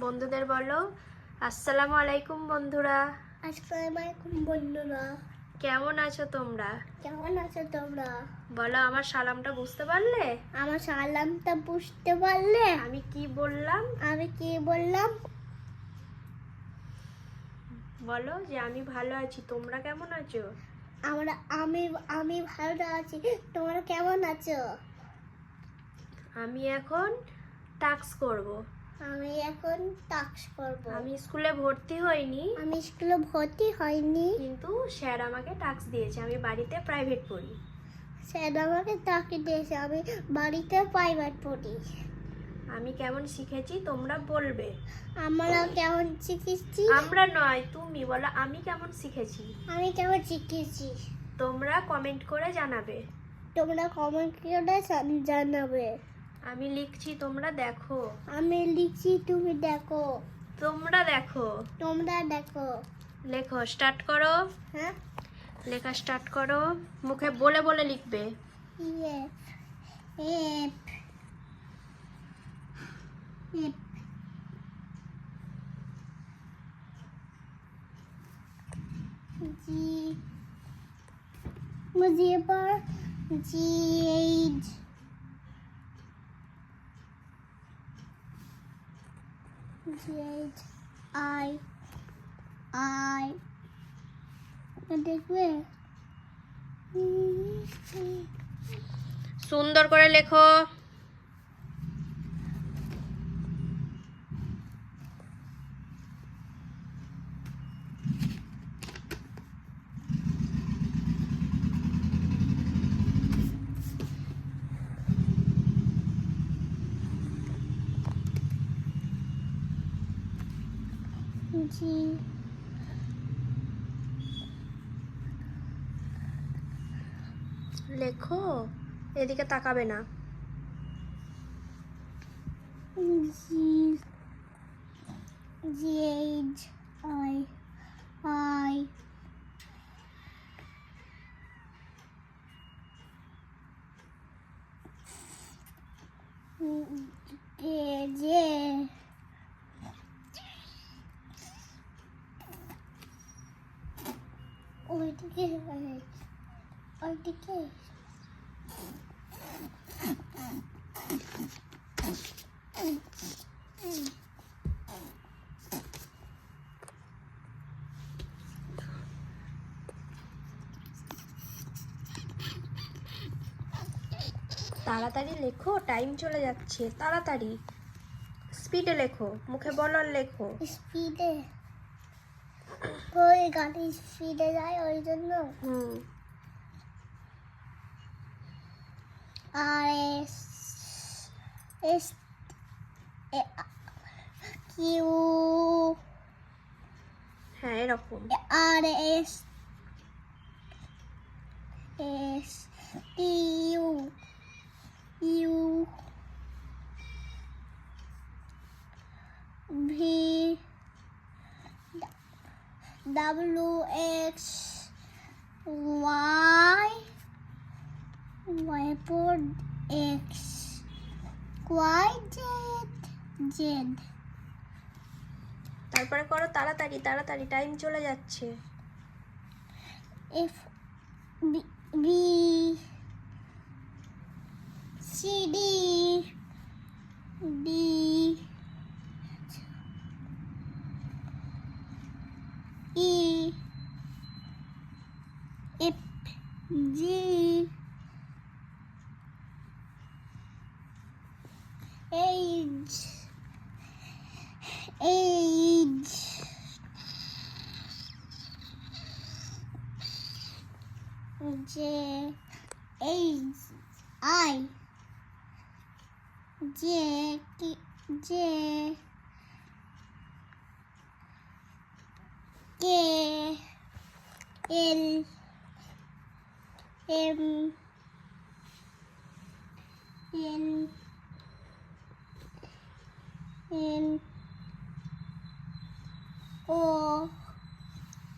বন্ধুদের বলো আসসালামু আলাইকুম বন্ধুরা। আসসালামু আলাইকুম বন্ধুরা। কেমন আছো তোমরা? কেমন আছো তোমরা? বলো আমার সালামটা বুঝতে পারলে? আমার সালামটা বুঝতে পারলে? আমি কি বললাম? আমি কি বললাম? বলো যে আমি ভালো আছি তোমরা কেমন আছো? আমরা আমি আমি ভালো আছি তোমরা কেমন আছো? আমি এখন টাস্ক করব। আমি এখন টাক্স করব আমি স্কুলে ভর্তি হইনি। আমি স্কুলে ভর্তি হয়নি কিন্তু স্যার আমাকে টাক্স দিয়েছে আমি বাড়িতে প্রাইভেট পড়ি। স্যার আমাকে তাকে দিয়েছে আমি বাড়িতে প্রাইভেট পড়ি। আমি কেমন শিখেছি তোমরা বলবে। আমরা কেমন শিখেছি? আমরা নয় তুমি বলো আমি কেমন শিখেছি? আমি কেমন শিখেছি? তোমরা কমেন্ট করে জানাবে। তোমরা কমেন্ট করে জানাবে। আমি লিখছি তোমরা দেখো। আমি লিখছি তুমি দেখো। তোমরা দেখো। তোমরা দেখো। লেখো স্টার্ট করো। হ্যাঁ? লেখা স্টার্ট করো। মুখে বলে বলে লিখবে। জি জি मुझे এইচ আই আই দেখবে সুন্দর করে লেখো। জি লেখো এদিকে তাকাবে না। G G H I I K যে ওইদিকে ওইদিকে তাড়াতাড়ি লেখো টাইম চলে যাচ্ছে তাড়াতাড়ি। স্পিডে লেখো মুখে বলার লেখো। স্পিডে ওই গাড়ি স্পিডে যায় ওই জন্য হুম আর এস এস কিউ হ্যাঁ এরকম R S S U U V W X Y Y four X Y Z Z তারপরে করো তাড়াতাড়ি তাড়াতাড়ি টাইম চলে যাচ্ছে। F B C D D F G. H H. J H I. J J. K L in in in or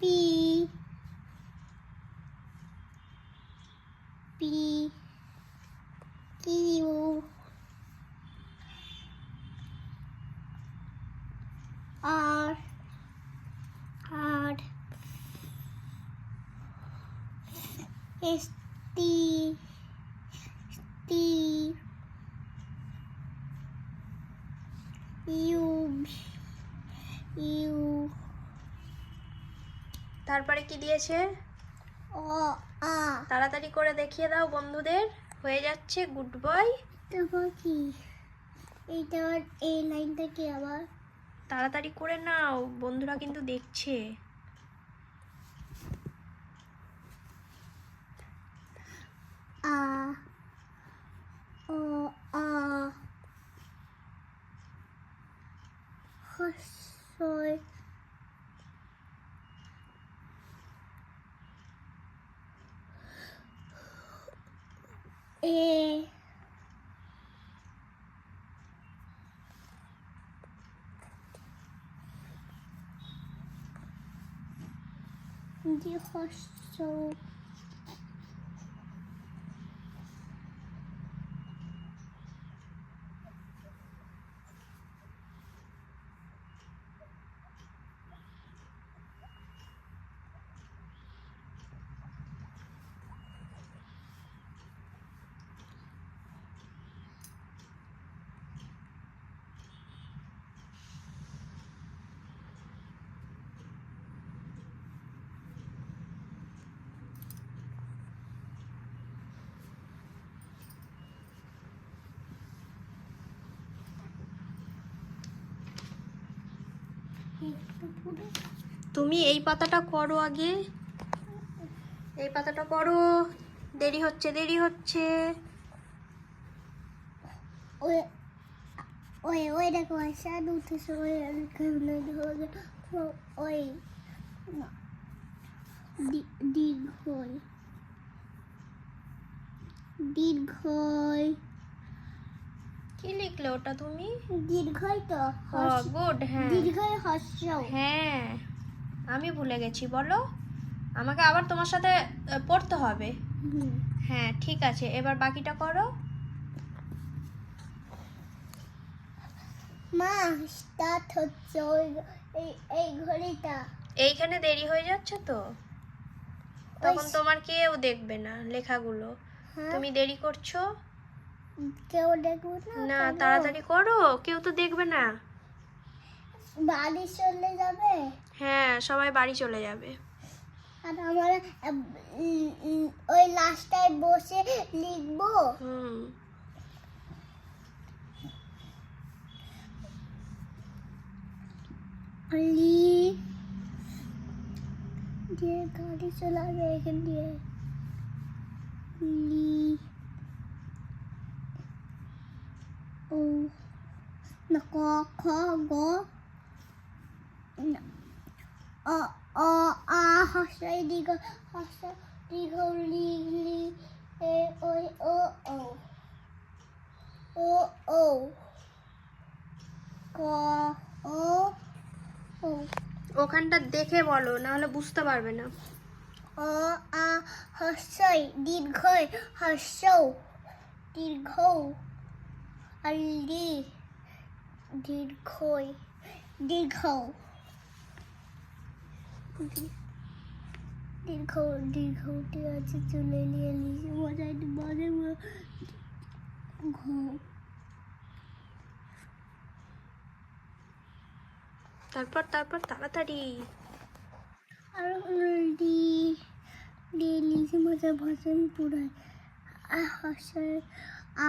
be is T T U U তারপরে কি দিয়েছে? ও আ। তাড়াতাড়ি করে দেখিয়ে দাও বন্ধুদের। হয়ে যাচ্ছে গুড বয়। তারপর কি এইটা এই লাইনটা কি আবার তাড়াতাড়ি করে নাও বন্ধুরা কিন্তু দেখছে। আ ও আ হস্যই এ দি হস্য তুমি এই পাতাটা করো আগে। এই পাতাটা করো। দেরি হচ্ছে দেরি হচ্ছে। ওই ওই দেখো সাদ উঠেছে, ওই ওই দীর্ঘই দীর্ঘই। কি লিখলে ওটা তুমি? দীর্ঘই তো গুড হ্যাঁ। দীর্ঘই হস্য হ্যাঁ আমি ভুলে গেছি বলো। আমাকে আবার তোমার সাথে পড়তে হবে। হ্যাঁ ঠিক আছে এবার বাকিটা করো। মা স্টার্ট হচ্ছে এই এই ঘড়িটা। এইখানে দেরি হয়ে যাচ্ছে তো? তখন তোমার কেউ দেখবে না লেখাগুলো। হ্যাঁ। তুমি দেরি করছ? কেউ দেখব না না তাড়াতাড়ি করো কেউ তো দেখবে না। বাড়ি চলে যাবে? হ্যাঁ সবাই বাড়ি চলে যাবে। আর আমরা ওই লাস্টটায় বসে লিখব? হুম। লি দিয়ে গাড়ি চলাবে এখান দিয়ে। লি ও না ক খ গ অ অ আ হস্যই দীর্ঘ হস্য দীর্ঘ লি লি এ ওই ও ও ও ও ক ও ও ওখানটা দেখে বলো না হলে বুঝতে পারবে না। অ আ হস্যই দীর্ঘই হস্য দীর্ঘ আর লি দীর্ঘই দীর্ঘ দীর্ঘ দীর্ঘটি আছে চলে নিয়ে লিখে মজাই মাঝে ঘ তারপর তারপর তাড়াতাড়ি। আর ডি ডি লিখে মজা ভাষণ পুরায় আ হস্যই আ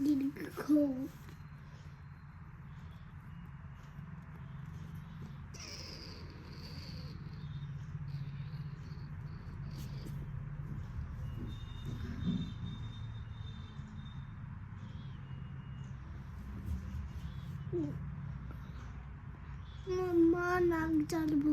দীর্ঘই দীর্ঘ মা নাক জানব